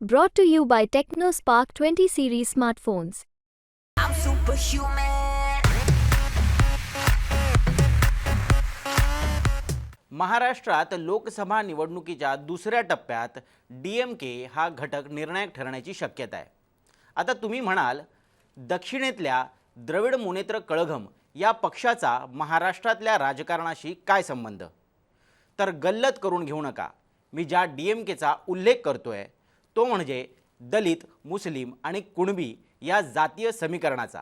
Brought to you by TechnoSpark 20 series smartphones. I'm superhuman. महाराष्ट्रात लोकसभा निवडणुकीच्या दुसऱ्या टप्प्यात डी एम के हा घटक निर्णायक ठरण्याची शक्यता आहे आता तुम्ही म्हणाल दक्षिणेतल्या द्रविड मुनेत्र कळघम या पक्षाचा महाराष्ट्रातल्या राजकारणाशी काय संबंध तर गल्लत करून घेऊ नका मी ज्या डी एम केचा उल्लेख करतोय तो म्हणजे दलित मुस्लिम आणि कुणबी या जातीय समीकरणाचा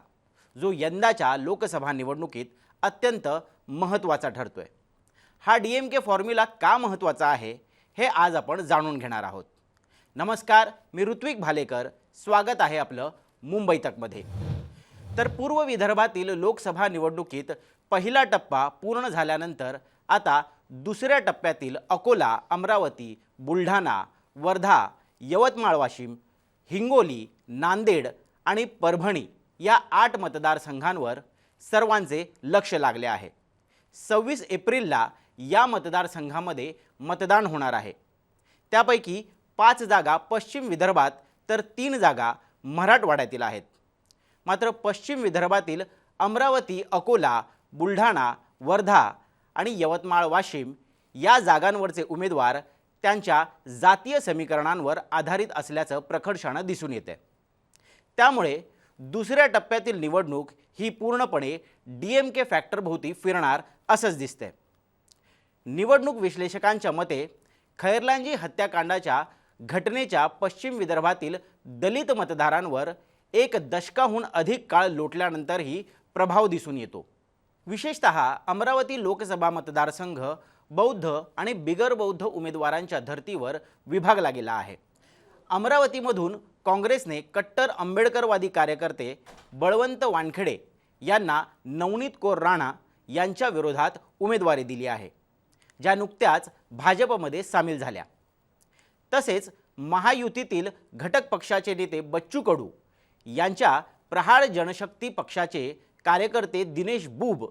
जो यंदाच्या लोकसभा निवडणुकीत अत्यंत महत्त्वाचा ठरतो आहे हा डी एम के फॉर्म्युला का महत्त्वाचा आहे हे आज आपण जाणून घेणार आहोत. नमस्कार मी ऋत्विक भालेकर. स्वागत आहे आपलं मुंबई तकमध्ये. तर पूर्व विदर्भातील लोकसभा निवडणुकीत पहिला टप्पा पूर्ण झाल्यानंतर आता दुसऱ्या टप्प्यातील अकोला अमरावती बुलढाणा वर्धा यवतमाळ वाशिम हिंगोली नांदेड आणि परभणी या आठ मतदारसंघांवर सर्वांचे लक्ष लागले आहे. सव्वीस एप्रिलला या मतदारसंघामध्ये मतदान होणार आहे. त्यापैकी पाच जागा पश्चिम विदर्भात तर तीन जागा मराठवाड्यातील आहेत. मात्र पश्चिम विदर्भातील अमरावती अकोला बुलढाणा वर्धा आणि यवतमाळ वाशिम या जागांवरचे उमेदवार त्यांच्या जातीय समीकरणांवर आधारित असल्याचं प्रखरशानं दिसून येते त्यामुळे दुसऱ्या टप्प्यातील निवडणूक ही पूर्णपणे डी एम के फॅक्टरभोवती फिरणार असंच दिसतंय. निवडणूक विश्लेषकांच्या मते खैरलांजी हत्याकांडाच्या घटनेच्या पश्चिम विदर्भातील दलित मतदारांवर एक दशकाहून अधिक काळ लोटल्यानंतरही प्रभाव दिसून येतो. विशेषत अमरावती लोकसभा मतदारसंघ बौद्ध आणि बिगर बौद्ध उमेदवारांच्या धर्तीवर विभागला गेला आहे. अमरावतीमधून काँग्रेसने कट्टर आंबेडकरवादी कार्यकर्ते बळवंत वानखेडे यांना नवनीत कौर राणा यांच्या विरोधात उमेदवारी दिली आहे ज्या नुकत्याच भाजपमध्ये सामील झाल्या. तसेच महायुतीतील घटक पक्षाचे नेते बच्चू कडू यांच्या प्रहार जनशक्ती पक्षाचे कार्यकर्ते दिनेश बुब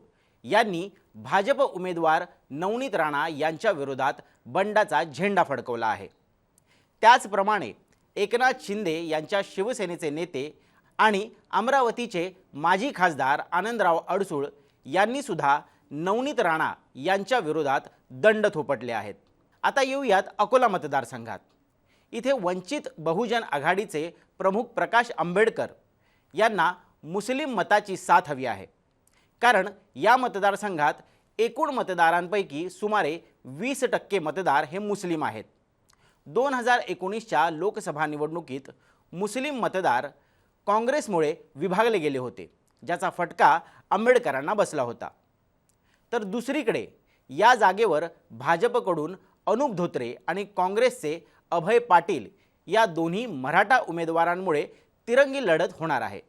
यांनी भाजप उमेदवार नवनीत राणा यांच्या विरोधात बंडाचा झेंडा फडकवला आहे. त्याचप्रमाणे एकनाथ शिंदे यांच्या शिवसेनेचे नेते आणि अमरावतीचे माजी खासदार आनंदराव अडसूळ यांनीसुद्धा नवनीत राणा यांच्या विरोधात दंड थोपटले आहेत. आता येऊयात अकोला मतदारसंघात. इथे वंचित बहुजन आघाडीचे प्रमुख प्रकाश आंबेडकर यांना मुस्लिम मताची साथ हवी आहे. कारण या मतदारसंघात एकूण मतदारांपैकी सुमारे वीस टक्के मतदार हे मुस्लिम आहेत. दोन हजार एकोणीसच्या लोकसभा निवडणुकीत मुस्लिम मतदार काँग्रेसमुळे विभागले गेले होते ज्याचा फटका आंबेडकरांना बसला होता. तर दुसरीकडे या जागेवर भाजपकडून अनुप धोत्रे आणि काँग्रेसचे अभय पाटील या दोन्ही मराठा उमेदवारांमुळे तिरंगी लढत होणार आहे.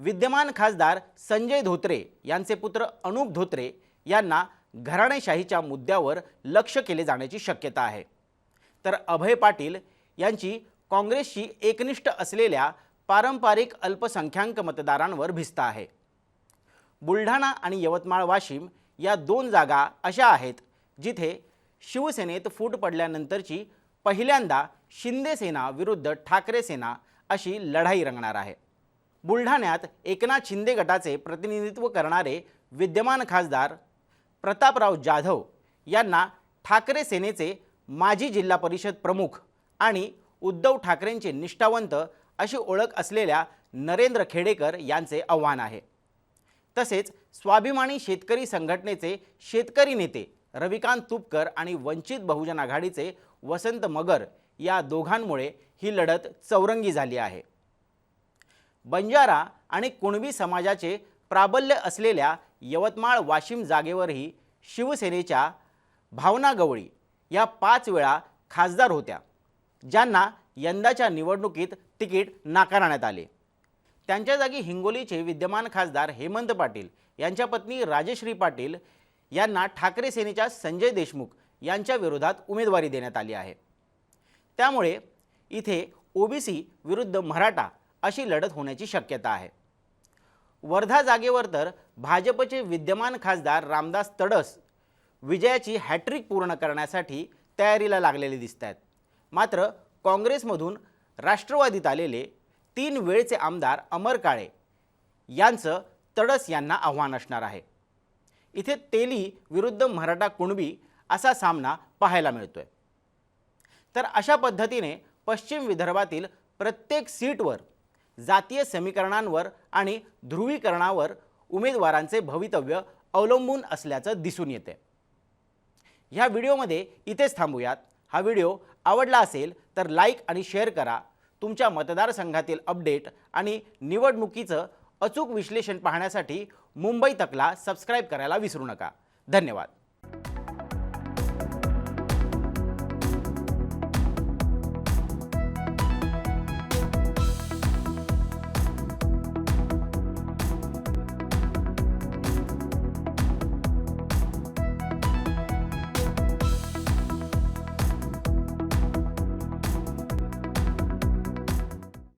विद्यमान खासदार संजय धोत्रे यांचे पुत्र अनुप धोत्रे यांना घराणेशाहीच्या मुद्द्यावर लक्ष केले जाण्याची शक्यता आहे. तर अभय पाटील यांची काँग्रेसशी एकनिष्ठ असलेल्या पारंपरिक अल्पसंख्याक मतदारांवर भिस्त आहे. बुलढाणा आणि यवतमाळ वाशिम या दोन जागा अशा आहेत जिथे शिवसेनेत फूट पडल्यानंतरची पहिल्यांदा शिंदे सेना विरुद्ध ठाकरे सेना अशी लढाई रंगणार आहे. बुलढाण्यात एकनाथ शिंदे गटाचे प्रतिनिधित्व करणारे विद्यमान खासदार प्रतापराव जाधव यांना ठाकरे सेनेचे माजी जिल्हा परिषद प्रमुख आणि उद्धव ठाकरेंचे निष्ठावंत अशी ओळख असलेल्या नरेंद्र खेडेकर यांचे आव्हान आहे. तसेच स्वाभिमानी शेतकरी संघटनेचे शेतकरी नेते रविकांत तुपकर आणि वंचित बहुजन आघाडीचे वसंत मगर या दोघांमुळे ही लढत चौरंगी झाली आहे. बंजारा आणि कुणबी समाजाचे प्राबल्य असलेल्या यवतमाळ वाशिम जागेवरही शिवसेनेच्या भावना गवळी या पाच वेळा खासदार होत्या ज्यांना यंदाच्या निवडणुकीत तिकीट नाकारण्यात आले. त्यांच्या जागी हिंगोलीचे विद्यमान खासदार हेमंत पाटील यांच्या पत्नी राजश्री पाटील यांना ठाकरे सेनेच्या संजय देशमुख यांच्या विरोधात उमेदवारी देण्यात आली आहे. त्यामुळे इथे ओबीसी विरुद्ध मराठा अशी लढत होण्याची शक्यता आहे. वर्धा जागेवर तर भाजपचे विद्यमान खासदार रामदास तडस विजयाची हॅट्रिक पूर्ण करण्यासाठी तयारीला लागलेले दिसत आहेत मात्र काँग्रेसमधून राष्ट्रवादीत आलेले तीन वेळचे आमदार अमर काळे यांचं तडस यांना आव्हान असणार आहे. इथे तेली विरुद्ध मराठा कुणबी असा सामना पाहायला मिळतोय. तर अशा पद्धतीने पश्चिम विदर्भातील प्रत्येक सीटवर जातीय समीकरणांवर आणि ध्रुवीकरणावर उमेदवारांचे भवितव्य अवलंबून असल्याचं दिसून येते. ह्या व्हिडिओमध्ये इथेच थांबूयात. हा व्हिडिओ आवडला असेल तर लाईक आणि शेअर करा. तुमच्या मतदारसंघातील अपडेट आणि निवडणुकीचं अचूक विश्लेषण पाहण्यासाठी मुंबई तकला सबस्क्राईब करायला विसरू नका. धन्यवाद.